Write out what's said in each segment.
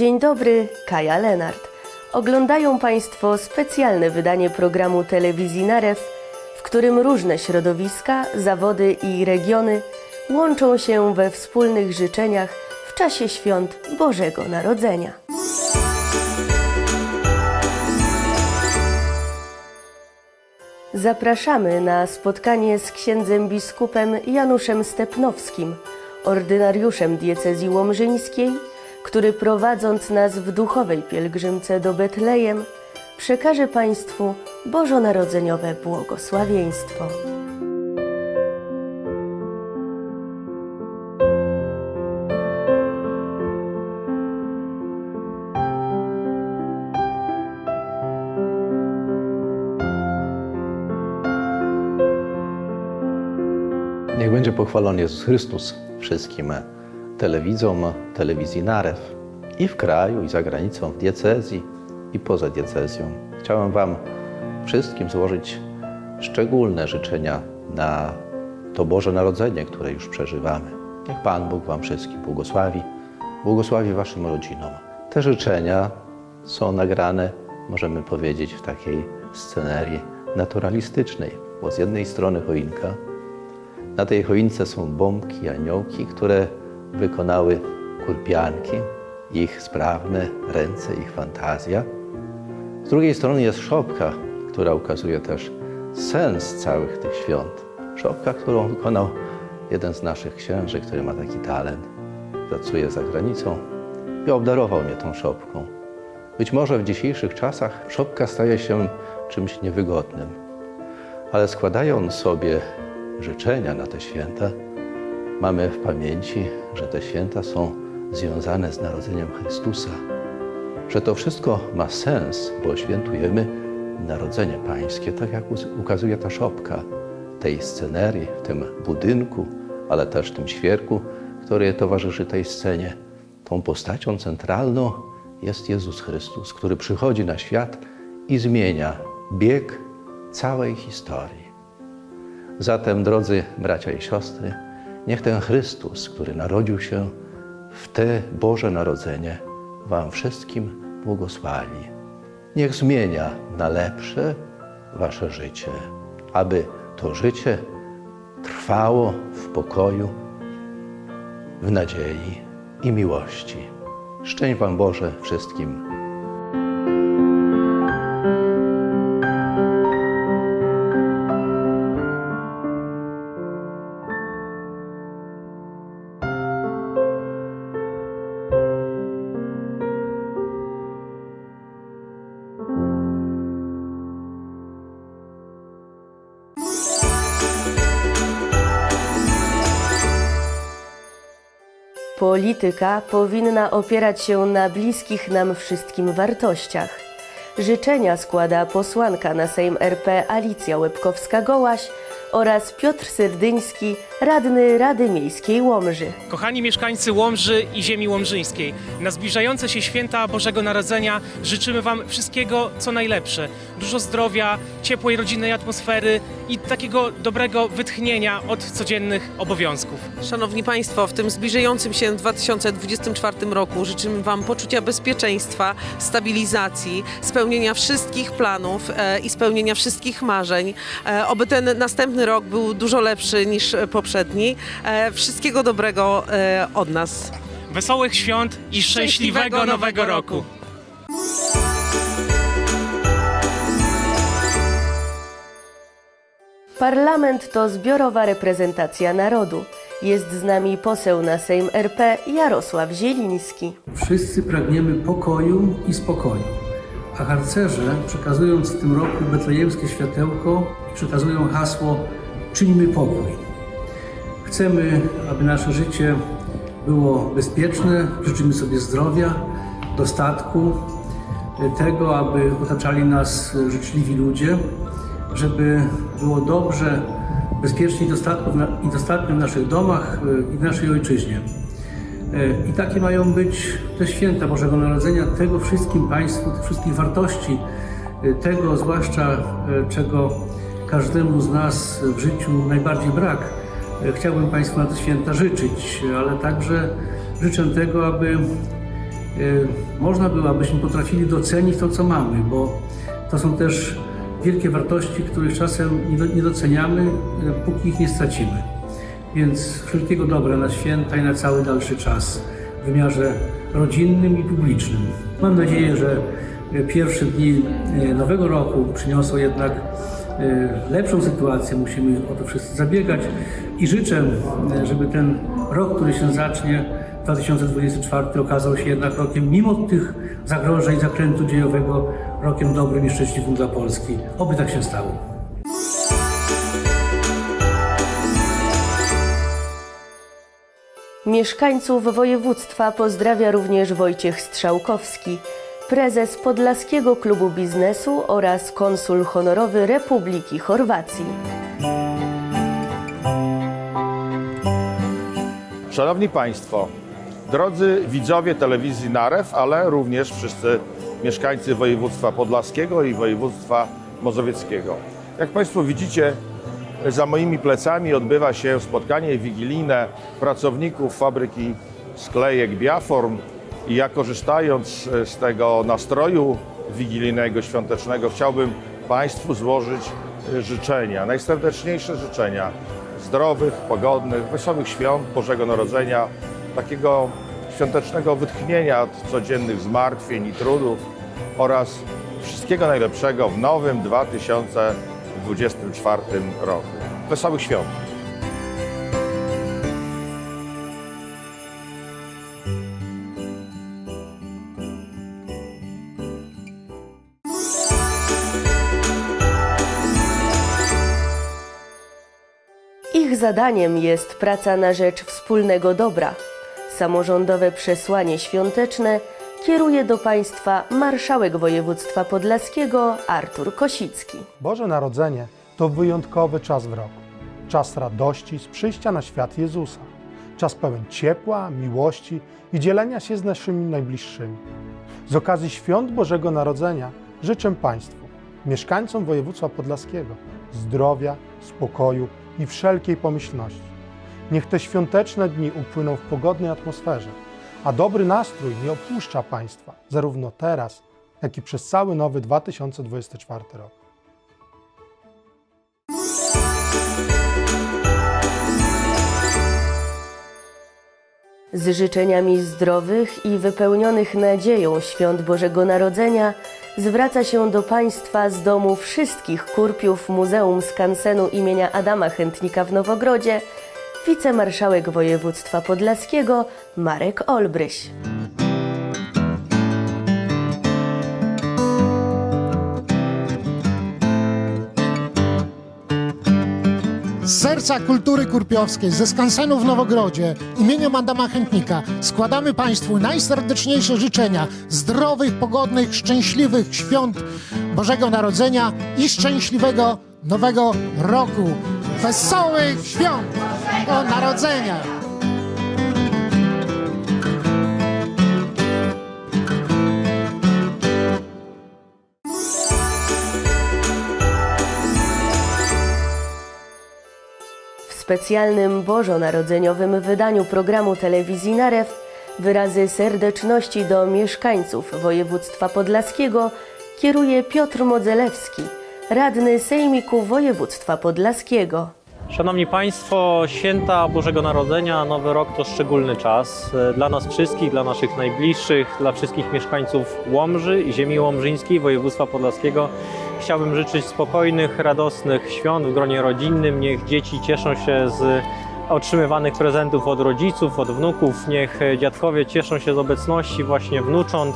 Dzień dobry, Kaja Lenart. Oglądają Państwo specjalne wydanie programu telewizji Narew, w którym różne środowiska, zawody i regiony łączą się we wspólnych życzeniach w czasie świąt Bożego Narodzenia. Zapraszamy na spotkanie z księdzem biskupem Januszem Stepnowskim, ordynariuszem diecezji łomżyńskiej, który prowadząc nas w duchowej pielgrzymce do Betlejem, przekaże Państwu bożonarodzeniowe błogosławieństwo. Niech będzie pochwalony Jezus Chrystus wszystkim telewidzom, telewizji Narew i w kraju, i za granicą, w diecezji i poza diecezją. Chciałem Wam wszystkim złożyć szczególne życzenia na to Boże Narodzenie, które już przeżywamy. Niech Pan Bóg Wam wszystkim błogosławi, błogosławi Waszym rodzinom. Te życzenia są nagrane, możemy powiedzieć, w takiej scenerii naturalistycznej, bo z jednej strony choinka, na tej choince są bombki, aniołki, które wykonały kurpianki, ich sprawne ręce, ich fantazja. Z drugiej strony jest szopka, która ukazuje też sens całych tych świąt. Szopka, którą wykonał jeden z naszych księży, który ma taki talent. Pracuje za granicą i obdarował mnie tą szopką. Być może w dzisiejszych czasach szopka staje się czymś niewygodnym, ale składając sobie życzenia na te święta, mamy w pamięci, że te święta są związane z narodzeniem Chrystusa, że to wszystko ma sens, bo świętujemy Narodzenie Pańskie, tak jak ukazuje ta szopka tej scenerii, w tym budynku, ale też w tym świerku, który towarzyszy tej scenie. Tą postacią centralną jest Jezus Chrystus, który przychodzi na świat i zmienia bieg całej historii. Zatem, drodzy bracia i siostry, niech ten Chrystus, który narodził się w te Boże Narodzenie, Wam wszystkim błogosławi. Niech zmienia na lepsze Wasze życie, aby to życie trwało w pokoju, w nadziei i miłości. Szczęść Wam Boże wszystkim. Polityka powinna opierać się na bliskich nam wszystkim wartościach. Życzenia składa posłanka na Sejm RP Alicja Łebkowska-Gołaś oraz Piotr Serdyński, radny Rady Miejskiej Łomży. Kochani mieszkańcy Łomży i ziemi łomżyńskiej, na zbliżające się święta Bożego Narodzenia życzymy Wam wszystkiego, co najlepsze. Dużo zdrowia, ciepłej rodzinnej atmosfery i takiego dobrego wytchnienia od codziennych obowiązków. Szanowni Państwo, w tym zbliżającym się 2024 roku życzymy Wam poczucia bezpieczeństwa, stabilizacji, spełnienia wszystkich planów e, i spełnienia wszystkich marzeń. E, oby ten następny rok był dużo lepszy niż poprzedni. E, wszystkiego dobrego e, od nas. Wesołych świąt i szczęśliwego Nowego Roku! Parlament to zbiorowa reprezentacja narodu. Jest z nami poseł na Sejm RP Jarosław Zieliński. Wszyscy pragniemy pokoju i spokoju, a harcerze, przekazując w tym roku betlejemskie światełko, przekazują hasło Czyńmy pokój. Chcemy, aby nasze życie było bezpieczne, życzymy sobie zdrowia, dostatku, tego, aby otaczali nas życzliwi ludzie, żeby było dobrze, bezpiecznie i dostatnio w naszych domach y, i w naszej ojczyźnie. E, I takie mają być te święta Bożego Narodzenia, tego wszystkim Państwu, tych wszystkich wartości, e, tego zwłaszcza, e, czego każdemu z nas w życiu najbardziej brak. E, Chciałbym Państwu na te święta życzyć, ale także życzę tego, aby y, można było, abyśmy potrafili docenić to, co mamy, bo to są też wielkie wartości, których czasem nie do- nie doceniamy, y, póki ich nie stracimy. Więc wszelkiego dobra na święta i na cały dalszy czas w wymiarze rodzinnym i publicznym. Mam nadzieję, że y, pierwsze dni nowego roku przyniosą jednak lepszą sytuację. Musimy o to wszyscy zabiegać i życzę, y, żeby ten rok, który się zacznie, 2024 okazał się jednak rokiem, mimo tych zagrożeń, zakrętu dziejowego, rokiem dobrym i szczęśliwym dla Polski. Oby tak się stało. Mieszkańców województwa pozdrawia również Wojciech Strzałkowski, prezes Podlaskiego Klubu Biznesu oraz konsul honorowy Republiki Chorwacji. Szanowni Państwo, drodzy widzowie telewizji Narew, ale również wszyscy mieszkańcy województwa podlaskiego i województwa mazowieckiego. Jak Państwo widzicie, za moimi plecami odbywa się spotkanie wigilijne pracowników fabryki sklejek Biaform i ja korzystając z tego nastroju wigilijnego, świątecznego chciałbym Państwu złożyć życzenia, najserdeczniejsze życzenia zdrowych, pogodnych, wesołych świąt Bożego Narodzenia, takiego świątecznego wytchnienia od codziennych zmartwień i trudów oraz wszystkiego najlepszego w nowym 2024 roku. Wesołych świąt! Zadaniem jest praca na rzecz wspólnego dobra. Samorządowe przesłanie świąteczne kieruje do Państwa marszałek województwa podlaskiego Artur Kosicki. Boże Narodzenie to wyjątkowy czas w roku. Czas radości z przyjścia na świat Jezusa. Czas pełen ciepła, miłości i dzielenia się z naszymi najbliższymi. Z okazji świąt Bożego Narodzenia życzę Państwu, mieszkańcom województwa podlaskiego, zdrowia, spokoju i wszelkiej pomyślności. Niech te świąteczne dni upłyną w pogodnej atmosferze, a dobry nastrój nie opuszcza Państwa, zarówno teraz, jak i przez cały nowy 2024 rok. Z życzeniami zdrowych i wypełnionych nadzieją świąt Bożego Narodzenia zwraca się do Państwa z domu wszystkich kurpiów Muzeum Skansenu imienia Adama Chętnika w Nowogrodzie wicemarszałek województwa podlaskiego Marek Olbryś. Z serca kultury kurpiowskiej, ze skansenu w Nowogrodzie, imieniem Adama Chętnika składamy Państwu najserdeczniejsze życzenia zdrowych, pogodnych, szczęśliwych świąt Bożego Narodzenia i szczęśliwego Nowego Roku. Wesołych świąt Bożego Narodzenia! Specjalnym bożonarodzeniowym wydaniu programu telewizji Narew wyrazy serdeczności do mieszkańców województwa podlaskiego kieruje Piotr Modzelewski, radny Sejmiku Województwa Podlaskiego. Szanowni Państwo, święta Bożego Narodzenia, Nowy Rok to szczególny czas e, dla nas wszystkich, dla naszych najbliższych, dla wszystkich mieszkańców Łomży i ziemi łomżyńskiej, województwa podlaskiego. Chciałbym życzyć spokojnych, radosnych świąt w gronie rodzinnym. Niech dzieci cieszą się z otrzymywanych prezentów od rodziców, od wnuków. Niech dziadkowie cieszą się z obecności właśnie wnucząt.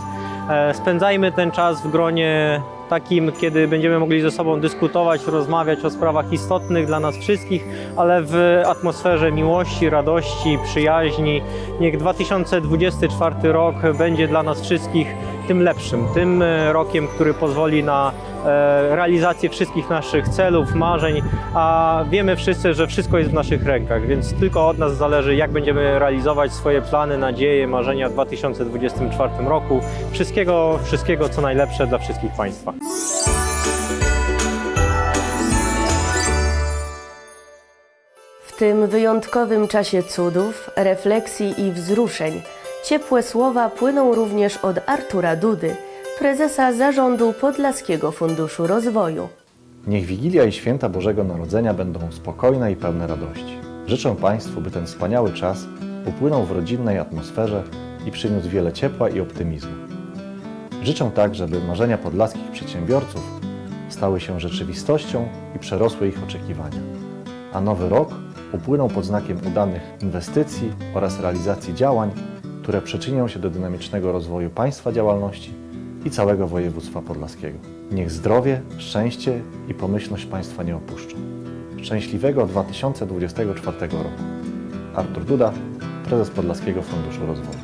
E, Spędzajmy ten czas w gronie takim, kiedy będziemy mogli ze sobą dyskutować, rozmawiać o sprawach istotnych dla nas wszystkich, ale w atmosferze miłości, radości, przyjaźni. Niech 2024 rok będzie dla nas wszystkich tym lepszym, tym e, rokiem, który pozwoli na e, realizację wszystkich naszych celów, marzeń, a wiemy wszyscy, że wszystko jest w naszych rękach, więc tylko od nas zależy, jak będziemy realizować swoje plany, nadzieje, marzenia w 2024 roku. Wszystkiego, wszystkiego co najlepsze dla wszystkich Państwa. W tym wyjątkowym czasie cudów, refleksji i wzruszeń Ciepłe słowa płyną również od Artura Dudy, prezesa zarządu Podlaskiego Funduszu Rozwoju. Niech Wigilia i Święta Bożego Narodzenia będą spokojne i pełne radości. Życzę Państwu, by ten wspaniały czas upłynął w rodzinnej atmosferze i przyniósł wiele ciepła i optymizmu. Życzę także, by marzenia podlaskich przedsiębiorców stały się rzeczywistością i przerosły ich oczekiwania. A nowy rok upłynął pod znakiem udanych inwestycji oraz realizacji działań, które przyczynią się do dynamicznego rozwoju państwa działalności i całego województwa podlaskiego. Niech zdrowie, szczęście i pomyślność Państwa nie opuszczą. Szczęśliwego 2024 roku. Artur Duda, prezes Podlaskiego Funduszu Rozwoju.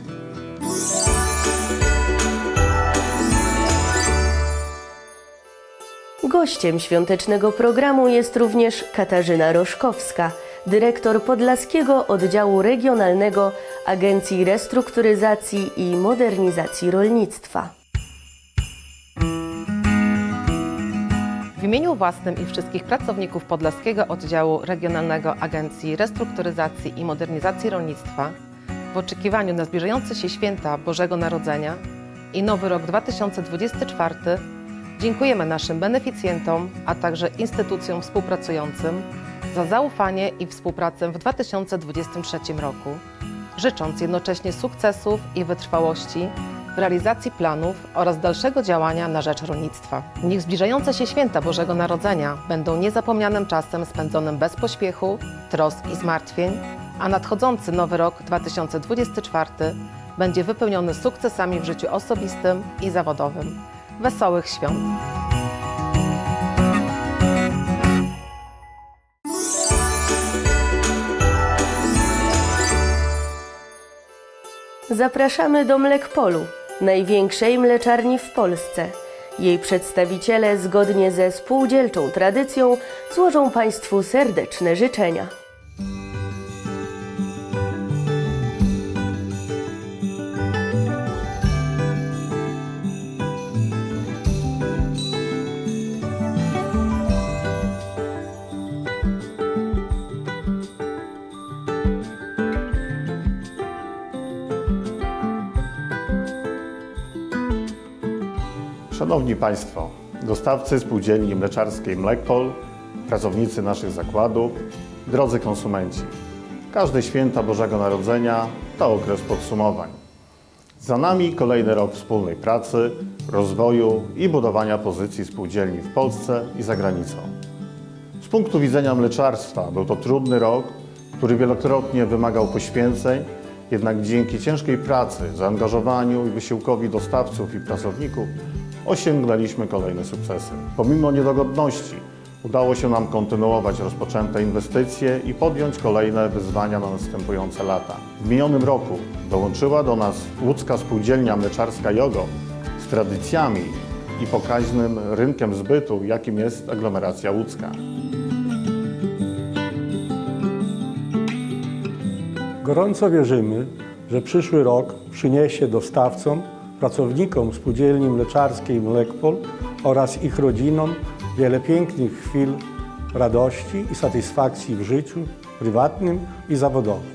Gościem świątecznego programu jest również Katarzyna Roszkowska, dyrektor Podlaskiego Oddziału Regionalnego Agencji Restrukturyzacji i Modernizacji Rolnictwa. W imieniu własnym i wszystkich pracowników Podlaskiego Oddziału Regionalnego Agencji Restrukturyzacji i Modernizacji Rolnictwa w oczekiwaniu na zbliżające się święta Bożego Narodzenia i nowy rok 2024 dziękujemy naszym beneficjentom, a także instytucjom współpracującym za zaufanie i współpracę w 2023 roku, życząc jednocześnie sukcesów i wytrwałości w realizacji planów oraz dalszego działania na rzecz rolnictwa. Niech zbliżające się święta Bożego Narodzenia będą niezapomnianym czasem spędzonym bez pośpiechu, trosk i zmartwień, a nadchodzący nowy rok 2024 będzie wypełniony sukcesami w życiu osobistym i zawodowym. Wesołych świąt! Zapraszamy do Mlekpolu, największej mleczarni w Polsce. Jej przedstawiciele, zgodnie ze spółdzielczą tradycją, złożą Państwu serdeczne życzenia. Szanowni Państwo, dostawcy spółdzielni mleczarskiej Mlekpol, pracownicy naszych zakładów, drodzy konsumenci. Każde święta Bożego Narodzenia to okres podsumowań. Za nami kolejny rok wspólnej pracy, rozwoju i budowania pozycji spółdzielni w Polsce i za granicą. Z punktu widzenia mleczarstwa był to trudny rok, który wielokrotnie wymagał poświęceń, jednak dzięki ciężkiej pracy, zaangażowaniu i wysiłkowi dostawców i pracowników osiągnęliśmy kolejne sukcesy. Pomimo niedogodności udało się nam kontynuować rozpoczęte inwestycje i podjąć kolejne wyzwania na następujące lata. W minionym roku dołączyła do nas łódzka spółdzielnia mleczarska Jogo z tradycjami i pokaźnym rynkiem zbytu, jakim jest aglomeracja łódzka. Gorąco wierzymy, że przyszły rok przyniesie dostawcom, pracownikom spółdzielni mleczarskiej Mlekpol oraz ich rodzinom wiele pięknych chwil radości i satysfakcji w życiu prywatnym i zawodowym.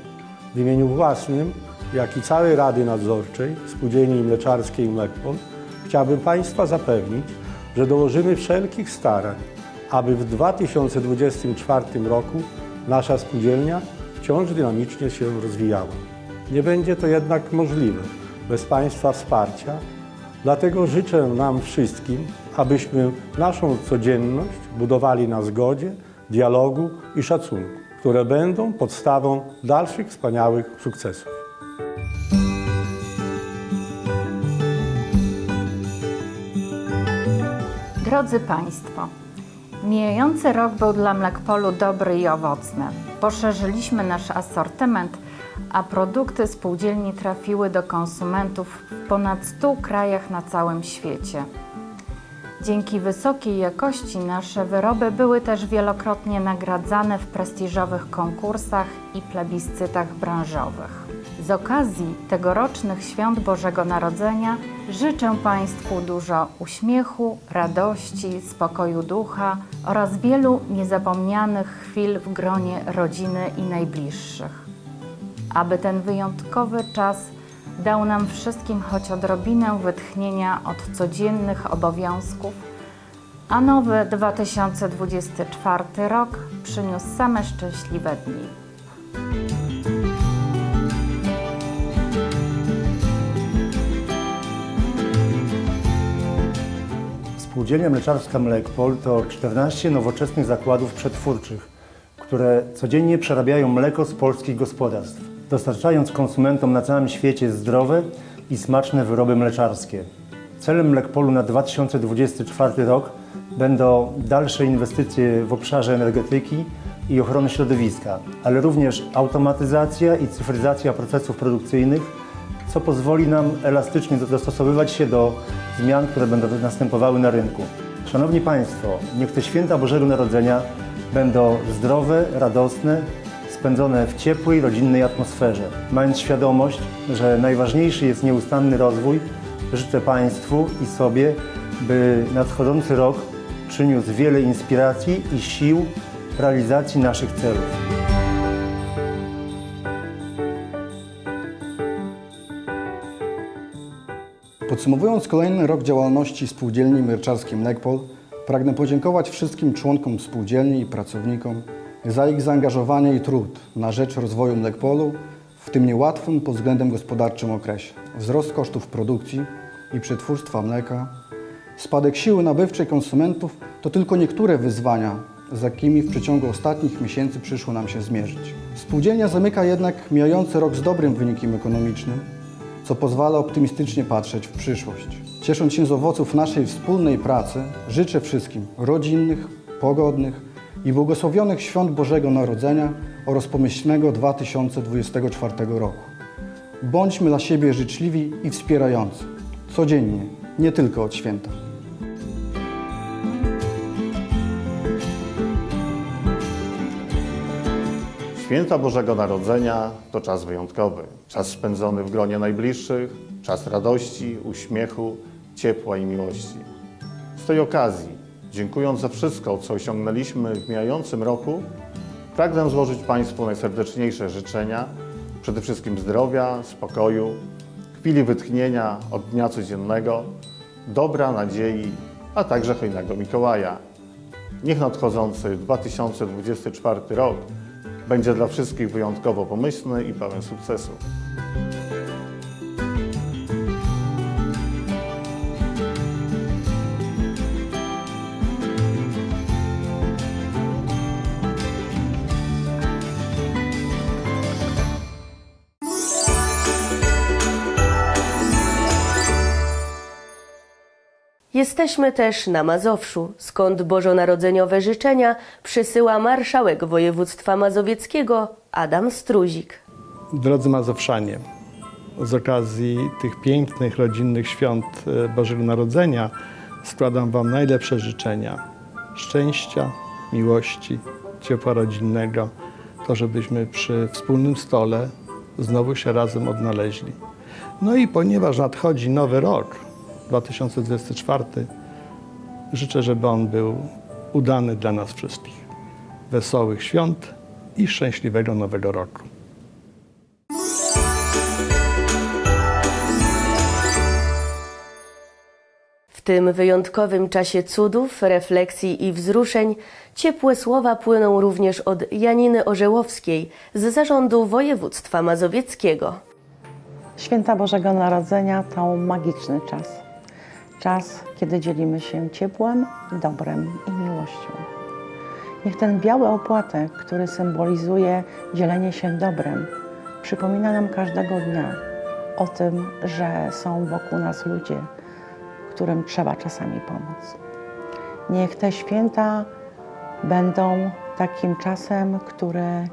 W imieniu własnym, jak i całej Rady Nadzorczej Spółdzielni Mleczarskiej Mlekpol chciałbym Państwa zapewnić, że dołożymy wszelkich starań, aby w 2024 roku nasza spółdzielnia wciąż dynamicznie się rozwijała. Nie będzie to jednak możliwe bez Państwa wsparcia, dlatego życzę nam wszystkim, abyśmy naszą codzienność budowali na zgodzie, dialogu i szacunku, które będą podstawą dalszych wspaniałych sukcesów. Drodzy Państwo, mijający rok był dla Mlekpolu dobry i owocny. Poszerzyliśmy nasz asortyment, a produkty spółdzielni trafiły do konsumentów w ponad 100 krajach na całym świecie. Dzięki wysokiej jakości nasze wyroby były też wielokrotnie nagradzane w prestiżowych konkursach i plebiscytach branżowych. Z okazji tegorocznych świąt Bożego Narodzenia życzę Państwu dużo uśmiechu, radości, spokoju ducha oraz wielu niezapomnianych chwil w gronie rodziny i najbliższych. Aby ten wyjątkowy czas Dał nam wszystkim choć odrobinę wytchnienia od codziennych obowiązków, a nowy 2024 rok przyniósł same szczęśliwe dni. Spółdzielnia Mleczarska Mlekpol to 14 nowoczesnych zakładów przetwórczych, które codziennie przerabiają mleko z polskich gospodarstw, dostarczając konsumentom na całym świecie zdrowe i smaczne wyroby mleczarskie. Celem Mlekpolu na 2024 rok będą dalsze inwestycje w obszarze energetyki i ochrony środowiska, ale również automatyzacja i cyfryzacja procesów produkcyjnych, co pozwoli nam elastycznie dostosowywać się do zmian, które będą następowały na rynku. Szanowni Państwo, niech te święta Bożego Narodzenia będą zdrowe, radosne, spędzone w ciepłej, rodzinnej atmosferze. Mając świadomość, że najważniejszy jest nieustanny rozwój, życzę Państwu i sobie, by nadchodzący rok przyniósł wiele inspiracji i sił realizacji naszych celów. Podsumowując kolejny rok działalności spółdzielni Mierczarskiej Mlekpol, pragnę podziękować wszystkim członkom spółdzielni i pracownikom za ich zaangażowanie i trud na rzecz rozwoju Mlekpolu w tym niełatwym pod względem gospodarczym okresie. Wzrost kosztów produkcji i przetwórstwa mleka, spadek siły nabywczej konsumentów to tylko niektóre wyzwania, z jakimi w przeciągu ostatnich miesięcy przyszło nam się zmierzyć. Spółdzielnia zamyka jednak mijający rok z dobrym wynikiem ekonomicznym, co pozwala optymistycznie patrzeć w przyszłość. Ciesząc się z owoców naszej wspólnej pracy, życzę wszystkim rodzinnych, pogodnych i błogosławionych świąt Bożego Narodzenia oraz pomyślnego 2024 roku. Bądźmy dla siebie życzliwi i wspierający, codziennie, nie tylko od święta. Święta Bożego Narodzenia to czas wyjątkowy, czas spędzony w gronie najbliższych, czas radości, uśmiechu, ciepła i miłości. Z tej okazji, dziękując za wszystko, co osiągnęliśmy w mijającym roku, pragnę złożyć Państwu najserdeczniejsze życzenia, przede wszystkim zdrowia, spokoju, chwili wytchnienia od dnia codziennego, dobra, nadziei, a także hojnego Mikołaja. Niech nadchodzący 2024 rok będzie dla wszystkich wyjątkowo pomyślny i pełen sukcesu. Jesteśmy też na Mazowszu, skąd bożonarodzeniowe życzenia przysyła marszałek województwa mazowieckiego Adam Struzik. Drodzy Mazowszanie, z okazji tych pięknych, rodzinnych świąt e, Bożego Narodzenia składam Wam najlepsze życzenia szczęścia, miłości, ciepła rodzinnego, to żebyśmy przy wspólnym stole znowu się razem odnaleźli. No i ponieważ nadchodzi nowy rok, 2024, życzę, żeby on był udany dla nas wszystkich. Wesołych świąt i szczęśliwego nowego roku. W tym wyjątkowym czasie cudów, refleksji i wzruszeń ciepłe słowa płyną również od Janiny Orzełowskiej z zarządu województwa mazowieckiego. Święta Bożego Narodzenia to magiczny czas. Czas, kiedy dzielimy się ciepłem, dobrem i miłością. Niech ten biały opłatek, który symbolizuje dzielenie się dobrem, przypomina nam każdego dnia o tym, że są wokół nas ludzie, którym trzeba czasami pomóc. Niech te święta będą takim czasem, który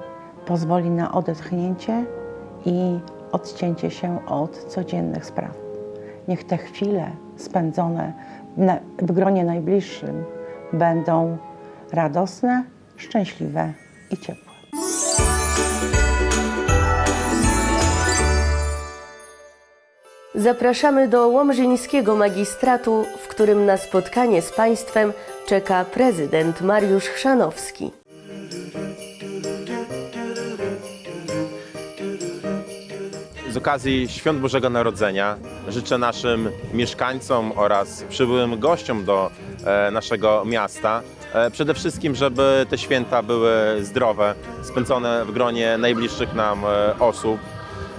pozwoli na odetchnięcie i odcięcie się od codziennych spraw. Niech te chwile spędzone w, gronie najbliższym będą radosne, szczęśliwe i ciepłe. Zapraszamy do Łomżyńskiego Magistratu, w którym na spotkanie z Państwem czeka prezydent Mariusz Chrzanowski. Okazji Świąt Bożego Narodzenia życzę naszym mieszkańcom oraz przybyłym gościom do e, naszego miasta e, przede wszystkim, żeby te święta były zdrowe, spędzone w gronie najbliższych nam e, osób.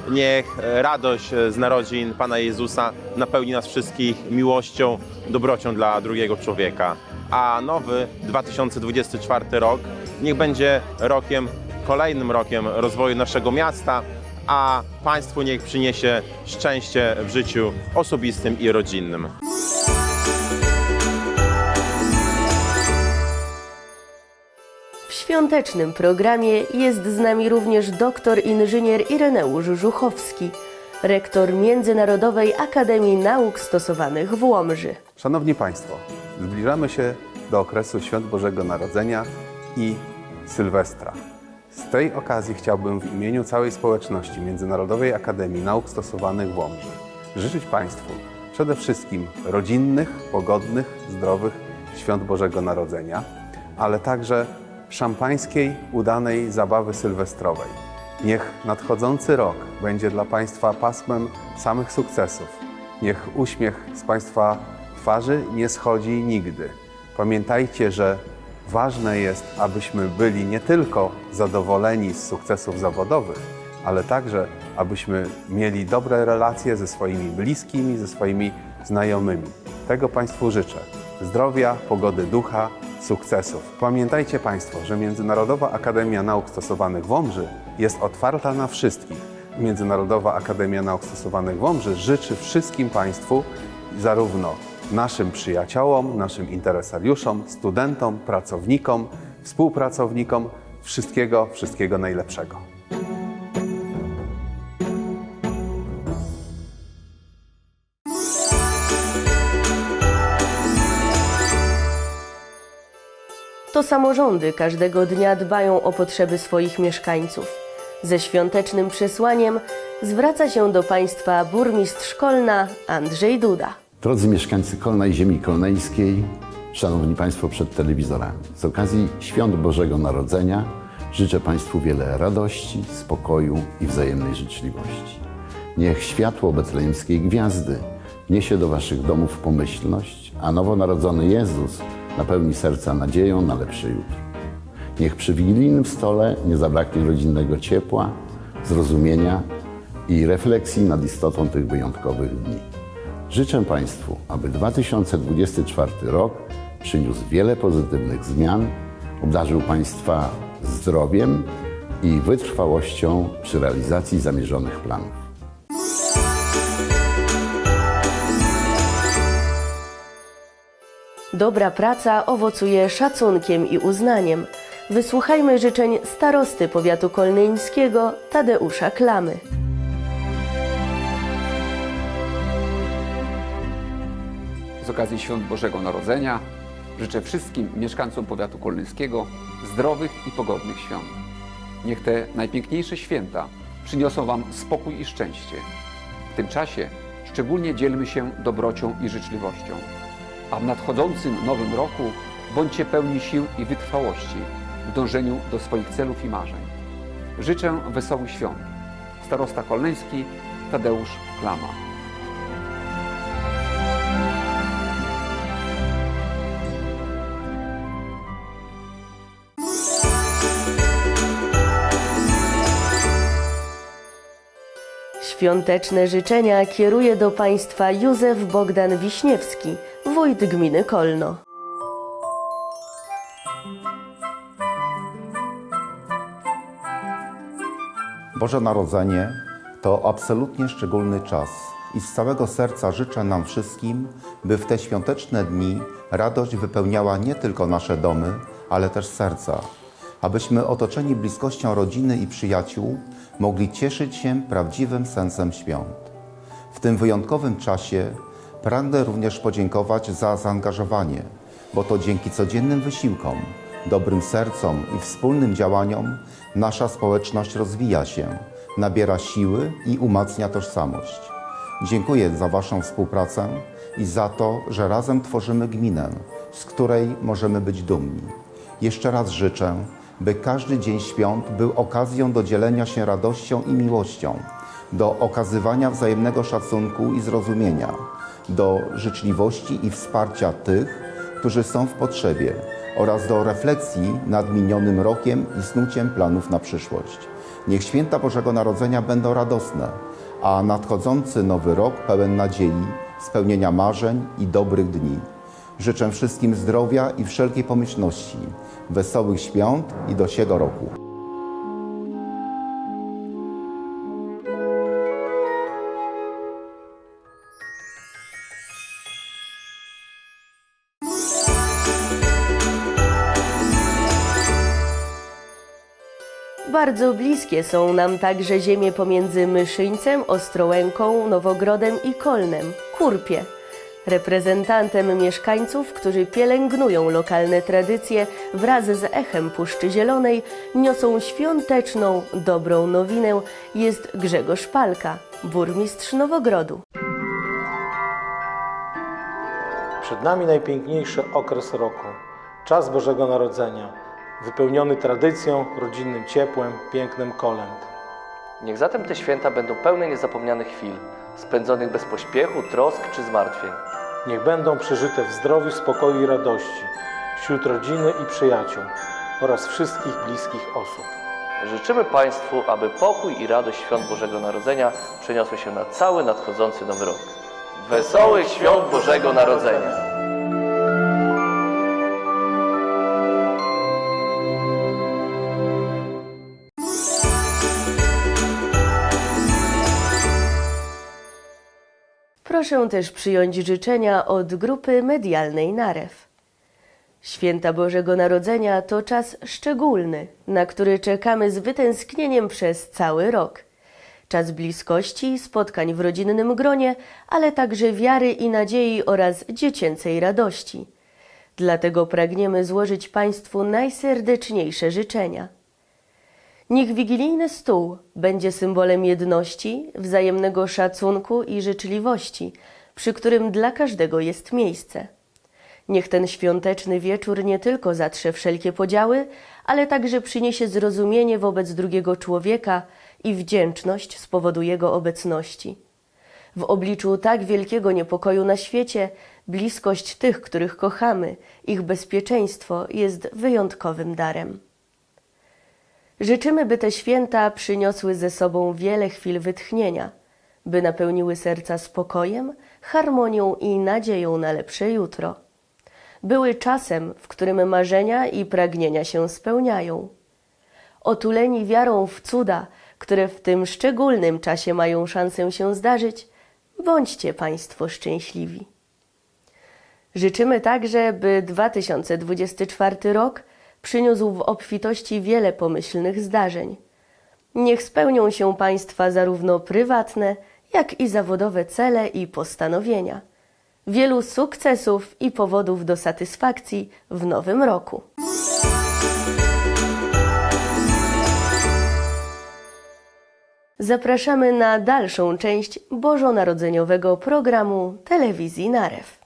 Niech radość z narodzin Pana Jezusa napełni nas wszystkich miłością, dobrocią dla drugiego człowieka. A nowy 2024 rok niech będzie rokiem, kolejnym rokiem rozwoju naszego miasta, a Państwu niech przyniesie szczęście w życiu osobistym i rodzinnym. W świątecznym programie jest z nami również doktor inżynier Ireneusz Żuchowski, rektor Międzynarodowej Akademii Nauk Stosowanych w Łomży. Szanowni Państwo, zbliżamy się do okresu Świąt Bożego Narodzenia i Sylwestra. Z tej okazji chciałbym w imieniu całej społeczności Międzynarodowej Akademii Nauk Stosowanych w Łomży życzyć Państwu przede wszystkim rodzinnych, pogodnych, zdrowych Świąt Bożego Narodzenia, ale także szampańskiej, udanej zabawy sylwestrowej. Niech nadchodzący rok będzie dla Państwa pasmem samych sukcesów. Niech uśmiech z Państwa twarzy nie schodzi nigdy. Pamiętajcie, że ważne jest, abyśmy byli nie tylko zadowoleni z sukcesów zawodowych, ale także, abyśmy mieli dobre relacje ze swoimi bliskimi, ze swoimi znajomymi. Tego Państwu życzę. Zdrowia, pogody ducha, sukcesów. Pamiętajcie Państwo, że Międzynarodowa Akademia Nauk Stosowanych w Łomży jest otwarta na wszystkich. Międzynarodowa Akademia Nauk Stosowanych w Łomży życzy wszystkim Państwu, zarówno naszym przyjaciołom, naszym interesariuszom, studentom, pracownikom, współpracownikom wszystkiego, wszystkiego najlepszego. To samorządy każdego dnia dbają o potrzeby swoich mieszkańców. Ze świątecznym przesłaniem zwraca się do Państwa burmistrz Kolna Andrzej Duda. Drodzy mieszkańcy Kolna i ziemi kolneńskiej, szanowni Państwo przed telewizorami, z okazji Świąt Bożego Narodzenia życzę Państwu wiele radości, spokoju i wzajemnej życzliwości. Niech światło betlejemskiej gwiazdy niesie do Waszych domów pomyślność, a nowonarodzony Jezus napełni serca nadzieją na lepsze jutro. Niech przy wigilijnym stole nie zabraknie rodzinnego ciepła, zrozumienia i refleksji nad istotą tych wyjątkowych dni. Życzę Państwu, aby 2024 rok przyniósł wiele pozytywnych zmian, obdarzył Państwa zdrowiem i wytrwałością przy realizacji zamierzonych planów. Dobra praca owocuje szacunkiem i uznaniem. Wysłuchajmy życzeń starosty powiatu kolnyńskiego Tadeusza Klamy. Z okazji Świąt Bożego Narodzenia życzę wszystkim mieszkańcom powiatu kolnyńskiego zdrowych i pogodnych świąt. Niech te najpiękniejsze święta przyniosą Wam spokój i szczęście. W tym czasie szczególnie dzielmy się dobrocią i życzliwością. A w nadchodzącym nowym roku bądźcie pełni sił i wytrwałości w dążeniu do swoich celów i marzeń. Życzę wesołych świąt. Starosta Kolneński Tadeusz Klama. Świąteczne życzenia kieruje do Państwa Józef Bogdan Wiśniewski, wójt gminy Kolno. Boże Narodzenie to absolutnie szczególny czas i z całego serca życzę nam wszystkim, by w te świąteczne dni radość wypełniała nie tylko nasze domy, ale też serca. Abyśmy otoczeni bliskością rodziny i przyjaciół mogli cieszyć się prawdziwym sensem świąt. W tym wyjątkowym czasie pragnę również podziękować za zaangażowanie, bo to dzięki codziennym wysiłkom, dobrym sercom i wspólnym działaniom nasza społeczność rozwija się, nabiera siły i umacnia tożsamość. Dziękuję za Waszą współpracę i za to, że razem tworzymy gminę, z której możemy być dumni. Jeszcze raz życzę, by każdy dzień świąt był okazją do dzielenia się radością i miłością, do okazywania wzajemnego szacunku i zrozumienia, do życzliwości i wsparcia tych, którzy są w potrzebie oraz do refleksji nad minionym rokiem i snuciem planów na przyszłość. Niech święta Bożego Narodzenia będą radosne, a nadchodzący nowy rok pełen nadziei, spełnienia marzeń i dobrych dni. Życzę wszystkim zdrowia i wszelkiej pomyślności, wesołych świąt i do siego roku. Bardzo bliskie są nam także ziemie pomiędzy Myszyńcem, Ostrołęką, Nowogrodem i Kolnem, Kurpie. Reprezentantem mieszkańców, którzy pielęgnują lokalne tradycje wraz z echem Puszczy Zielonej, niosą świąteczną, dobrą nowinę, jest Grzegorz Palka, burmistrz Nowogrodu. Przed nami najpiękniejszy okres roku, czas Bożego Narodzenia, wypełniony tradycją, rodzinnym ciepłem, pięknem kolęd. Niech zatem te święta będą pełne niezapomnianych chwil, spędzonych bez pośpiechu, trosk czy zmartwień. Niech będą przeżyte w zdrowiu, spokoju i radości wśród rodziny i przyjaciół oraz wszystkich bliskich osób. Życzymy Państwu, aby pokój i radość świąt Bożego Narodzenia przeniosły się na cały nadchodzący nowy rok. Wesołych świąt Bożego Narodzenia! Proszę też przyjąć życzenia od grupy medialnej Narew. Święta Bożego Narodzenia to czas szczególny, na który czekamy z wytęsknieniem przez cały rok. Czas bliskości, spotkań w rodzinnym gronie, ale także wiary i nadziei oraz dziecięcej radości. Dlatego pragniemy złożyć Państwu najserdeczniejsze życzenia. Niech wigilijny stół będzie symbolem jedności, wzajemnego szacunku i życzliwości, przy którym dla każdego jest miejsce. Niech ten świąteczny wieczór nie tylko zatrze wszelkie podziały, ale także przyniesie zrozumienie wobec drugiego człowieka i wdzięczność z powodu jego obecności. W obliczu tak wielkiego niepokoju na świecie, bliskość tych, których kochamy, ich bezpieczeństwo jest wyjątkowym darem. Życzymy, by te święta przyniosły ze sobą wiele chwil wytchnienia, by napełniły serca spokojem, harmonią i nadzieją na lepsze jutro. Były czasem, w którym marzenia i pragnienia się spełniają. Otuleni wiarą w cuda, które w tym szczególnym czasie mają szansę się zdarzyć, bądźcie Państwo szczęśliwi. Życzymy także, by 2024 rok przyniósł w obfitości wiele pomyślnych zdarzeń. Niech spełnią się Państwa zarówno prywatne, jak i zawodowe cele i postanowienia. Wielu sukcesów i powodów do satysfakcji w nowym roku. Zapraszamy na dalszą część bożonarodzeniowego programu telewizji Narew.